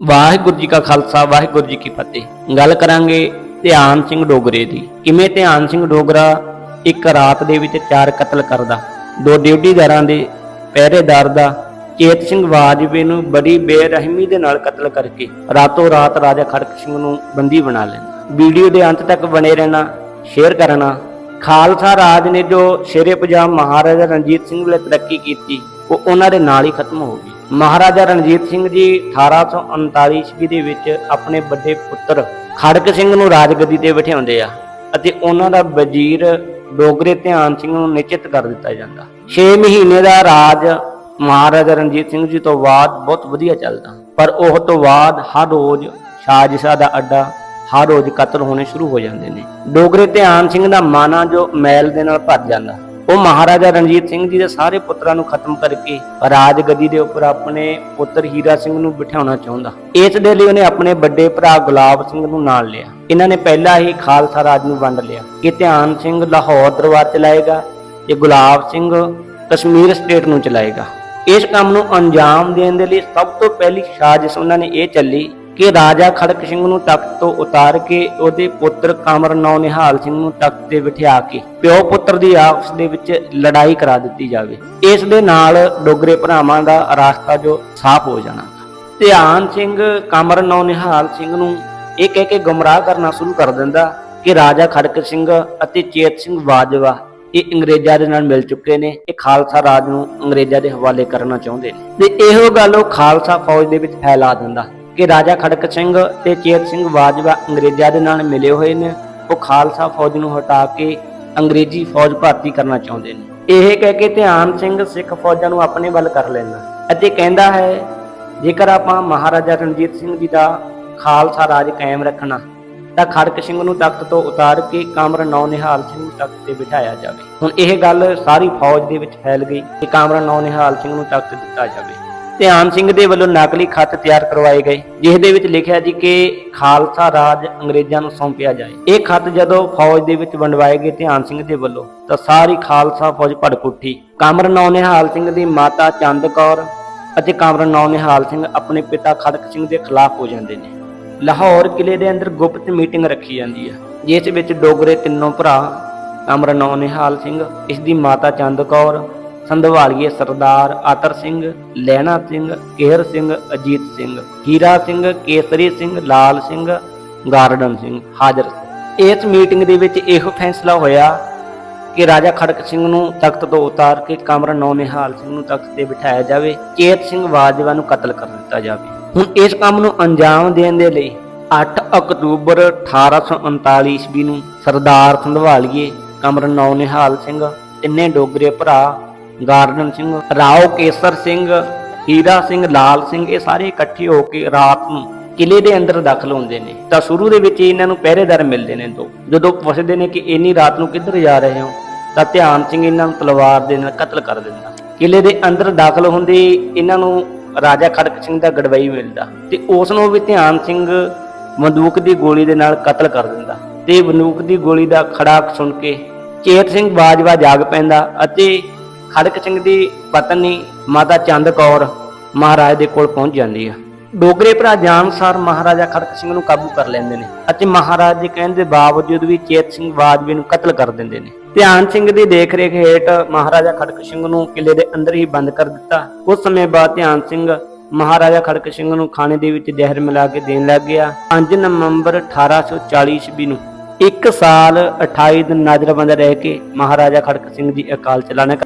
ਵਾਹਿਗੁਰੂ ਜੀ ਕਾ ਖਾਲਸਾ, ਵਾਹਿਗੁਰੂ ਜੀ ਕੀ ਫਤਿਹ। ਗੱਲ ਕਰਾਂਗੇ ਧਿਆਨ ਸਿੰਘ ਡੋਗਰੇ ਦੀ। ਕਿਵੇਂ ਧਿਆਨ ਸਿੰਘ ਡੋਗਰਾ ਇੱਕ ਰਾਤ ਦੇ ਵਿੱਚ ਚਾਰ ਕਤਲ ਕਰਦਾ? ਦੋ ਡਿਊਟੀਦਾਰਾਂ ਦੇ ਪਹਿਰੇਦਾਰ ਦਾ, ਚੇਤ ਸਿੰਘ ਵਾਜਵੇ ਨੂੰ ਬੜੀ ਬੇਰਹਿਮੀ ਦੇ ਨਾਲ ਕਤਲ ਕਰਕੇ ਰਾਤੋਂ ਰਾਤ ਰਾਜਾ ਖੜਕ ਸਿੰਘ ਨੂੰ ਬੰਦੀ ਬਣਾ ਲੈਂਦਾ। ਵੀਡੀਓ ਦੇ ਅੰਤ ਤੱਕ ਬਣੇ ਰਹਿਣਾ, ਸ਼ੇਅਰ ਕਰਨਾ। ਖਾਲਸਾ ਰਾਜ ਨੇ ਜੋ ਸ਼ੇਰੇ ਪੰਜਾਬ ਮਹਾਰਾਜਾ ਰਣਜੀਤ ਸਿੰਘ ਵੇਲੇ ਤਰੱਕੀ ਕੀਤੀ, ਉਹ ਉਹਨਾਂ ਦੇ ਨਾਲ ਹੀ ਖਤਮ ਹੋ ਗਈ। ਮਹਾਰਾਜਾ ਰਣਜੀਤ ਸਿੰਘ ਜੀ 1839 ਈਸਵੀ ਦੇ ਵਿੱਚ ਆਪਣੇ ਵੱਡੇ ਪੁੱਤਰ ਖੜਕ ਸਿੰਘ ਨੂੰ ਰਾਜਗੱਦੀ ਤੇ ਬਿਠਾਉਂਦੇ ਆ ਅਤੇ ਉਹਨਾਂ ਦਾ ਵਜ਼ੀਰ ਡੋਗਰੇ ਧਿਆਨ ਸਿੰਘ ਨੂੰ ਨਿਸ਼ਚਿਤ ਕਰ ਦਿੱਤਾ ਜਾਂਦਾ। 6 ਮਹੀਨੇ ਦਾ ਰਾਜ ਮਹਾਰਾਜਾ ਰਣਜੀਤ ਸਿੰਘ ਜੀ ਤੋਂ ਬਾਅਦ ਬਹੁਤ ਵਧੀਆ ਚੱਲਦਾ। ਪਰ ਉਹ ਤੋਂ ਬਾਅਦ ਹਰ ਰੋਜ਼ ਸਾਜ਼ਿਸ਼ਾਂ ਦਾ ਅੱਡਾ, ਹਰ ਰੋਜ਼ ਕਤਲ ਹੋਣੇ ਸ਼ੁਰੂ ਹੋ ਜਾਂਦੇ ਨੇ। ਡੋਗਰੇ ਧਿਆਨ ਸਿੰਘ ਦਾ ਮਾਨਾ ਜੋ ਮੈਲ ਦੇ ਨਾਲ ਭਰ ਜਾਂਦਾ। ਉਹ ਮਹਾਰਾਜਾ ਰਣਜੀਤ ਸਿੰਘ ਜੀ ਦੇ ਸਾਰੇ ਪੁੱਤਰਾਂ ਨੂੰ ਖਤਮ ਕਰਕੇ ਰਾਜ ਗਦੀ ਦੇ ਉੱਪਰ ਆਪਣੇ ਪੁੱਤਰ ਹੀਰਾ ਸਿੰਘ ਨੂੰ ਬਿਠਾਉਣਾ ਚਾਹੁੰਦਾ। ਇਸ ਦੇ ਲਈ ਉਹਨੇ ਆਪਣੇ ਵੱਡੇ ਭਰਾ ਗੁਲਾਬ ਸਿੰਘ ਨੂੰ ਨਾਲ ਲਿਆ। ਇਹਨਾਂ ਨੇ ਪਹਿਲਾਂ ਹੀ ਖਾਲਸਾ ਰਾਜ ਨੂੰ ਵੰਡ ਲਿਆ। ਕਿ ਧਿਆਨ ਸਿੰਘ ਲਾਹੌਰ ਦਰਬਾਰ ਚਲਾਏਗਾ ਤੇ ਗੁਲਾਬ ਸਿੰਘ ਕਸ਼ਮੀਰ ਸਟੇਟ ਨੂੰ ਚਲਾਏਗਾ। ਇਸ ਕੰਮ ਨੂੰ ਅੰਜਾਮ ਦੇਣ ਦੇ ਲਈ ਸਭ ਤੋਂ ਪਹਿਲੀ ਸਾਜ਼ਿਸ਼ ਉਹਨਾਂ ਨੇ ਇਹ ਚੱਲੀ ਕਿ ਰਾਜਾ ਖੜਕ ਸਿੰਘ ਨੂੰ ਤਖਤ ਤੋਂ ਉਤਾਰ ਕੇ ਉਹਦੇ ਪੁੱਤਰ ਕਮਰ ਨੌ ਨਿਹਾਲ ਸਿੰਘ ਨੂੰ ਤਖਤ ਤੇ ਬਿਠਾ ਕੇ ਪਿਓ ਪੁੱਤਰ ਦੀ ਆਪਸ ਦੇ ਵਿੱਚ ਲੜਾਈ ਕਰਾ ਦਿੱਤੀ ਜਾਵੇ। ਇਸ ਦੇ ਨਾਲ ਡੋਗਰੇ ਭਰਾਵਾਂ ਦਾ ਰਾਸਤਾ ਜੋ ਸਾਫ਼ ਹੋ ਜਾਣਾ। ਧਿਆਨ ਸਿੰਘ ਕਮਰ ਨੌ ਨਿਹਾਲ ਸਿੰਘ ਨੂੰ ਇਹ ਕਹਿ ਕੇ ਗੁੰਮਰਾਹ ਕਰਨਾ ਸ਼ੁਰੂ ਕਰ ਦਿੰਦਾ ਕਿ ਰਾਜਾ ਖੜਕ ਸਿੰਘ ਅਤੇ ਚੇਤ ਸਿੰਘ ਬਾਜਵਾ ਇਹ ਅੰਗਰੇਜ਼ਾਂ ਦੇ ਨਾਲ ਮਿਲ ਚੁੱਕੇ ਨੇ। ਇਹ ਖਾਲਸਾ ਰਾਜ ਨੂੰ ਅੰਗਰੇਜ਼ਾਂ ਦੇ ਹਵਾਲੇ ਕਰਨਾ ਚਾਹੁੰਦੇ ਨੇ। ਤੇ ਇਹੋ ਗੱਲ ਉਹ ਖਾਲਸਾ ਫੌਜ ਦੇ ਵਿੱਚ ਫੈਲਾ ਦਿੰਦਾ। ਕਿ ਰਾਜਾ ਖੜਕ ਸਿੰਘ ਤੇ ਚੇਤ ਸਿੰਘ ਬਾਜਵਾ ਅੰਗਰੇਜ਼ਾਂ ਦੇ ਨਾਲ ਮਿਲੇ ਹੋਏ ਨੇ। ਉਹ ਖਾਲਸਾ ਫੌਜ ਨੂੰ ਹਟਾ ਕੇ ਅੰਗਰੇਜ਼ੀ ਫੌਜ ਭਰਤੀ ਕਰਨਾ ਚਾਹੁੰਦੇ ਨੇ। ਇਹ ਕਹਿ ਕੇ ਧਿਆਨ ਸਿੰਘ ਸਿੱਖ ਫੌਜਾਂ ਨੂੰ ਆਪਣੇ ਵੱਲ ਕਰ ਲੈਂਦਾ। ਅਤੇ ਕਹਿੰਦਾ ਹੈ, ਜੇਕਰ ਆਪਾਂ ਮਹਾਰਾਜਾ ਰਣਜੀਤ ਸਿੰਘ ਜੀ ਦਾ ਖਾਲਸਾ ਰਾਜ ਕਾਇਮ ਰੱਖਣਾ, ਤਾਂ ਖੜਕ ਸਿੰਘ ਨੂੰ ਤਖਤ ਤੋਂ ਉਤਾਰ ਕੇ ਕਾਮਰ ਨੌ ਨਿਹਾਲ ਸਿੰਘ ਨੂੰ ਤਖਤ ਤੇ ਬਿਠਾਇਆ ਜਾਵੇ। ਹੁਣ ਇਹ ਗੱਲ ਸਾਰੀ ਫੌਜ ਦੇ ਵਿੱਚ ਫੈਲ ਗਈ ਕਿ ਕਾਮਰ ਨੌ ਨਿਹਾਲ ਸਿੰਘ ਨੂੰ ਤਖਤ ਦਿੱਤਾ ਜਾਵੇ। ਧਿਆਨ ਸਿੰਘ ਦੇ ਵੱਲੋਂ ਨਕਲੀ ਖਤ ਤਿਆਰ ਕਰਵਾਏ ਗਏ, ਜਿਸ ਦੇ ਵਿੱਚ ਲਿਖਿਆ ਜੀ ਕਿ ਖਾਲਸਾ ਰਾਜ ਅੰਗਰੇਜ਼ਾਂ ਨੂੰ ਸੌਂਪਿਆ ਜਾਏ। ਇਹ ਖਤ ਜਦੋਂ ਫੌਜ ਦੇ ਵਿੱਚ ਵੰਡਵਾਏ ਗਏ ਧਿਆਨ ਸਿੰਘ ਦੇ ਵੱਲੋਂ, ਤਾਂ ਸਾਰੀ ਖਾਲਸਾ ਫੌਜ ਭੜਕ ਉੱਠੀ ਕਾਮਰ ਨੌ ਨਿਹਾਲ ਸਿੰਘ ਦੀ ਮਾਤਾ ਚੰਦ ਕੌਰ ਅਤੇ ਕਾਮਰ ਨੌ ਨਿਹਾਲ ਸਿੰਘ ਆਪਣੇ ਪਿਤਾ ਖੜਕ ਸਿੰਘ ਦੇ ਖਿਲਾਫ ਹੋ ਜਾਂਦੇ ਨੇ। ਲਾਹੌਰ ਕਿਲੇ ਦੇ ਅੰਦਰ ਗੁਪਤ ਮੀਟਿੰਗ ਰੱਖੀ ਜਾਂਦੀ ਹੈ, ਜਿਸ ਵਿੱਚ ਡੋਗਰੇ ਤਿੰਨੋਂ ਭਰਾ ਕਾਮਰ ਨਿਹਾਲ ਸਿੰਘ, ਇਸ ਦੀ ਮਾਤਾ ਚੰਦ ਕੌਰ ਸੰਧਵਾਲੀਏ ਸਰਦਾਰ ਆਤਰ ਸਿੰਘ ਲੈਣਾ ਸਿੰਘ, ਕੇਹਰ ਸਿੰਘ, ਅਜੀਤ ਸਿੰਘ, ਹੀਰਾ ਸਿੰਘ, ਕੇਸਰੀ ਸਿੰਘ, ਲਾਲ ਸਿੰਘ, ਗਾਰਡਨ ਸਿੰਘ ਹਾਜ਼ਰ ਇਸ ਮੀਟਿੰਗ ਦੇ ਵਿੱਚ ਇਹੋ ਫੈਸਲਾ ਹੋਇਆ ਕਿ ਰਾਜਾ ਖੜਕ ਸਿੰਘ ਨੂੰ ਤਖਤ ਤੋਂ ਉਤਾਰ ਕੇ ਕਮਰ ਨੌ ਨਿਹਾਲ ਸਿੰਘ ਨੂੰ ਤਖਤ ਤੇ ਬਿਠਾਇਆ ਜਾਵੇ, ਚੇਤ ਸਿੰਘ ਬਾਜਵਾ ਨੂੰ ਕਤਲ ਕਰ ਦਿੱਤਾ ਜਾਵੇ। ਹੁਣ ਇਸ ਕੰਮ ਨੂੰ ਅੰਜਾਮ ਦੇਣ ਦੇ ਲਈ 8 ਅਕਤੂਬਰ 1839 ਈਸਵੀ ਨੂੰ ਸਰਦਾਰ ਸੰਧਵਾਲੀਏ ਕਮਰ ਨੌ ਨਿਹਾਲ ਸਿੰਘ, ਤਿੰਨੇ ਡੋਗਰੇ ਭਰਾ ਗਾਰਡਨ ਸਿੰਘ, ਰਾਓ ਕੇਸਰ ਸਿੰਘ, ਹੀਰਾ ਸਿੰਘ, ਲਾਲ ਸਿੰਘ, ਇਹ ਸਾਰੇ ਇਕੱਠੇ ਹੋ ਕੇ ਰਾਤ ਨੂੰ ਕਿਲੇ ਦੇ ਅੰਦਰ ਦਾਖਲ ਹੁੰਦੇ ਨੇ। ਤਾਂ ਸ਼ੁਰੂ ਦੇ ਵਿੱਚ ਇਹਨਾਂ ਨੂੰ ਪਹਿਰੇਦਾਰ ਮਿਲਦੇ ਨੇ ਦੋ। ਜਦੋਂ ਪੁੱਛਦੇ ਨੇ ਕਿ ਇੰਨੀ ਰਾਤ ਨੂੰ ਕਿੱਧਰ ਜਾ ਰਹੇ ਹੋ, ਤਾਂ ਧਿਆਨ ਸਿੰਘ ਇਹਨਾਂ ਨੂੰ ਤਲਵਾਰ ਦੇ ਨਾਲ ਕਤਲ ਕਰ ਦਿੰਦਾ। ਕਿਲੇ ਦੇ ਅੰਦਰ ਦਾਖਲ ਹੁੰਦੇ ਇਹਨਾਂ ਨੂੰ ਰਾਜਾ ਖੜਕ ਸਿੰਘ ਦਾ ਗੜਵਾਈ ਮਿਲਦਾ ਤੇ ਉਸ ਨੂੰ ਵੀ ਧਿਆਨ ਸਿੰਘ ਬੰਦੂਕ ਦੀ ਗੋਲੀ ਦੇ ਨਾਲ ਕਤਲ ਕਰ ਦਿੰਦਾ ਤੇ ਬੰਦੂਕ ਦੀ ਗੋਲੀ ਦਾ ਖੜਾਕ ਸੁਣ ਕੇ ਚੇਤ ਸਿੰਘ ਬਾਜਵਾ ਜਾਗ ਪੈਂਦਾ ਅਤੇ ਖੜਕ ਸਿੰਘ ਦੀ ਪਤਨੀ ਮਾਤਾ ਚੰਦ ਕੌਰ ਮਹਾਰਾਜ ਦੇ ਕੋਲ ਪਹੁੰਚ ਜਾਂਦੀ ਆ। ਡੋਗਰੇ ਭਰਾ ਜਾਨਸਾਰ ਮਹਾਰਾਜਾ ਖੜਕ ਸਿੰਘ ਨੂੰ ਕਾਬੂ ਕਰ ਲੈਂਦੇ ਨੇ ਅਤੇ ਮਹਾਰਾਜ ਦੇ ਕਹਿਣ ਦੇ ਬਾਵਜੂਦ ਵੀ ਚੇਤ ਸਿੰਘ ਬਾਜਵੇ ਨੂੰ ਕਤਲ ਕਰ ਦਿੰਦੇ ਨੇ। ਧਿਆਨ ਸਿੰਘ ਦੀ ਦੇਖਰੇਖ ਹੇਠ ਮਹਾਰਾਜਾ ਖੜਕ ਸਿੰਘ ਨੂੰ ਕਿਲੇ ਦੇ ਅੰਦਰ ਹੀ ਬੰਦ ਕਰ ਦਿੱਤਾ। ਉਸ ਸਮੇਂ ਬਾਅਦ ਧਿਆਨ ਸਿੰਘ ਮਹਾਰਾਜਾ ਖੜਕ ਸਿੰਘ ਨੂੰ ਖਾਣੇ ਦੇ ਵਿੱਚ ਜ਼ਹਿਰ ਮਿਲਾ ਕੇ ਦੇਣ ਲੱਗ ਗਿਆ। 5 ਨਵੰਬਰ 1840 ਈਸਵੀ ਨੂੰ ਇੱਕ ਸਾਲ 28 ਦਿਨ ਨਾਜਰਬੰਦ ਰਹਿ ਕੇ ਮਹਾਰਾਜਾ ਖੜਕ ਸਿੰਘ ਜੀ ਅਕਾਲ ਚਲਾਣਾ